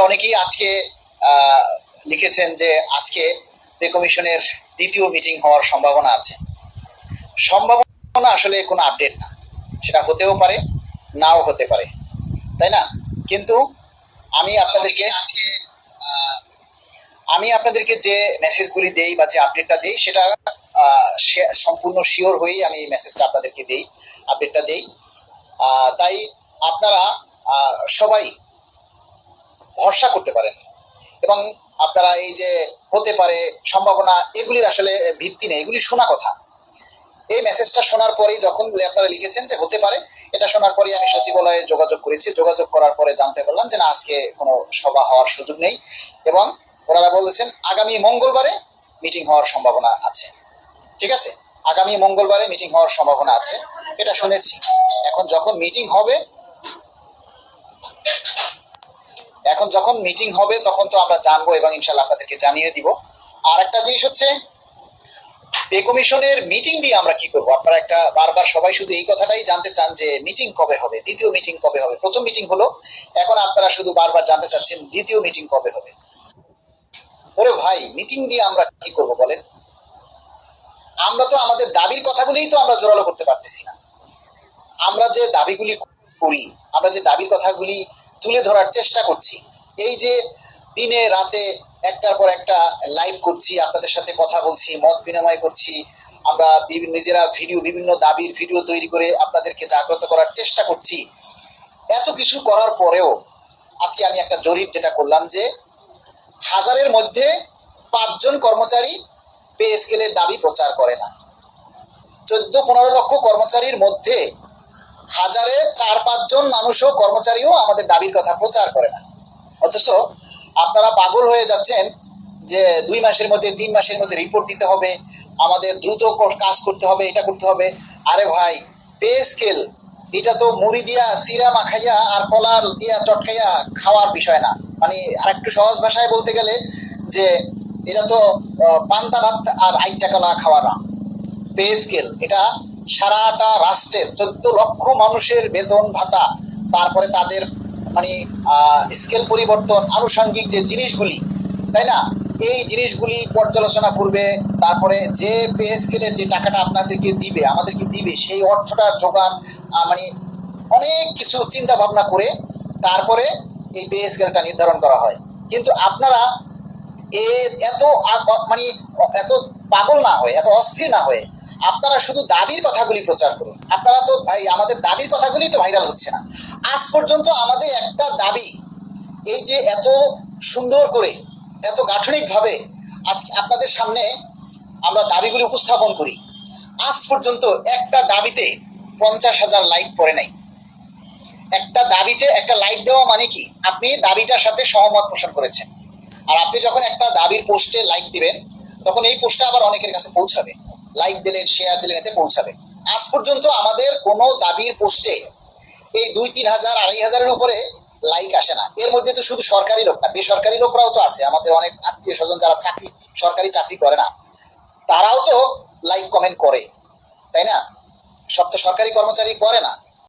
আপনারা অনেকেই আজকে লিখেছেন যে আজকে পে কমিশনের দ্বিতীয় মিটিং হওয়ার সম্ভাবনা আছে। সম্ভাবনা আসলে কোনো আপডেট না। সেটা হতেও পারে, নাও হতে পারে। তাই না? কিন্তু আমি আপনাদেরকে আজকে আমি আপনাদেরকে যে মেসেজগুলি দেই বা যে আপডেটটা দেই, সেটা সম্পূর্ণ শিওর হয়েই আমি মেসেজটা আপনাদেরকে দেই আপডেটটা দেই। তাই আপনারা সবাই ভরসা করতে পারেন। এবং আপনারা এই যে হতে পারে সম্ভাবনা, এগুলির আসলে ভিত্তি নেই। এগুলি শোনা কথা। এই মেসেজটা শোনার পরেই যখন আপনারা লিখেছেন যে হতে পারে, এটা শোনার পরেই আমি সচিবালয়ে যোগাযোগ করেছি। যোগাযোগ করার পরে জানতে পারলাম যে না, আজকে কোনো সভা হওয়ার সুযোগ নেই এবং ওনারা বলেছেন আগামী মঙ্গলবারে মিটিং হওয়ার সম্ভাবনা আছে। ঠিক আছে? আগামী মঙ্গলবারে মিটিং হওয়ার সম্ভাবনা আছে। এটা শুনেছি। এখন যখন মিটিং হবে এখন যখন মিটিং হবে, তখন তো আমরা জানব এবং ইনশাল্লাহ আপনাদেরকে জানিয়ে দিব। আর একটা জিনিস হচ্ছে পে কমিশনের মিটিং দিয়ে আমরা কি করব? আপনারা একটা, বারবার সবাই শুধু এই কথাটাই জানতে চান যে মিটিং কবে হবে, দ্বিতীয় মিটিং কবে হবে? প্রথম মিটিং হলো, এখন আপনারা শুধু বারবার জানতে চাচ্ছেন দ্বিতীয় মিটিং কবে হবে। ওরে ভাই মিটিং দিয়ে আমরা কি করব বলেন? আমরা তো আমাদের দাবির কথাগুলিই তো আমরা জোরালো করতে পারতেছি না। আমরা যে দাবিগুলি করি, আমরা যে দাবির কথাগুলি তুলে ধরার চেষ্টা করছি। এই যে দিনে, রাতে একটার পর একটা লাইভ করছি, আপনাদের সাথে কথা বলছি, মত বিনিময় করছি, আমরা নিজেরা ভিডিও বিভিন্ন দাবির ভিডিও তৈরি করে আপনাদেরকে জাগ্রত করার চেষ্টা করছি। এত কিছু করার পরেও আজকে আমি একটা জরিপ যেটা করলাম যে, হাজারের মধ্যে পাঁচজন কর্মচারী পে স্কেলের দাবি প্রচার করে না। চোদ্দ, পনেরো লক্ষ কর্মচারীর মধ্যে হাজারে চার পাঁচজন মানুষও কর্মচারীও আমাদের দাবির কথা প্রচার করে না। অথচ আপনারা পাগল হয়ে যাচ্ছেন যে দুই মাসের মধ্যে, তিন মাসের মধ্যে রিপোর্ট দিতে হবে, আমাদের দ্রুত কাজ করতে হবে, এটা করতে হবে। আরে ভাই পে স্কেল এটা তো মুড়ি দিয়া সিরা মাখাইয়া আর কলার দিয়া চটকাইয়া খাওয়ার বিষয় না। মানে আর একটু সহজ ভাষায় বলতে গেলে যে এটা তো পান্তা ভাত আর আইটা কলা খাওয়ার না। পে স্কেল এটা সারাটা রাষ্ট্রের চোদ্দ লক্ষ মানুষের বেতন ভাতা, তারপরে তাদের মানে স্কেল পরিবর্তন, আনুষঙ্গিক যে জিনিসগুলি, তাই না? এই জিনিসগুলি পর্যালোচনা করবে, তারপরে যে পে স্কেলের যে টাকাটা আপনাদেরকে দিবে, আমাদেরকে দিবে, সেই অর্থটার যোগান মানে অনেক কিছু চিন্তা ভাবনা করে, তারপরে এই পে স্কেলটা নির্ধারণ করা হয়। কিন্তু আপনারা এ, এত মানে এত পাগল না হয়ে, এত অস্থির না হয়ে আপনারা শুধু দাবির কথাগুলি প্রচার করুন। আপনারা তো ভাই, আমাদের দাবির কথাগুলি তো ভাইরাল হচ্ছে না। আজ পর্যন্ত আমাদের একটা দাবি, এই যে এত সুন্দর করে, এত গাঠনিকভাবে আজকে আপনাদের সামনে আমরা দাবিগুলি উপস্থাপন করি। আজ পর্যন্ত একটা দাবিতে পঞ্চাশ হাজার লাইক পড়ে নাই। একটা দাবিতে একটা লাইক দেওয়া মানে কি? আপনি দাবিটার সাথে সহমত পোষণ করেছেন। আর আপনি যখন একটা দাবির পোস্টে লাইক দিবেন, তখন এই পোস্টটা আবার অনেকের কাছে পৌঁছাবে। লাইক দিলেন শেয়ার দিলেন, এতে পৌঁছাবে। আজ পর্যন্ত আমাদের কোনো দাবির পোস্টে এই দুই, তিন হাজার, আড়াই হাজারের উপরে লাইক আসে না। এর মধ্যে তো শুধু সরকারি লোক না, বেসরকারি লোকরাও তো আছে। আমাদের অনেক আত্মীয় স্বজন যারা চাকরি, সরকারি চাকরি করে না, তারাও তো লাইক কমেন্ট করে, তাই না? সব তো সরকারি কর্মচারী করে না।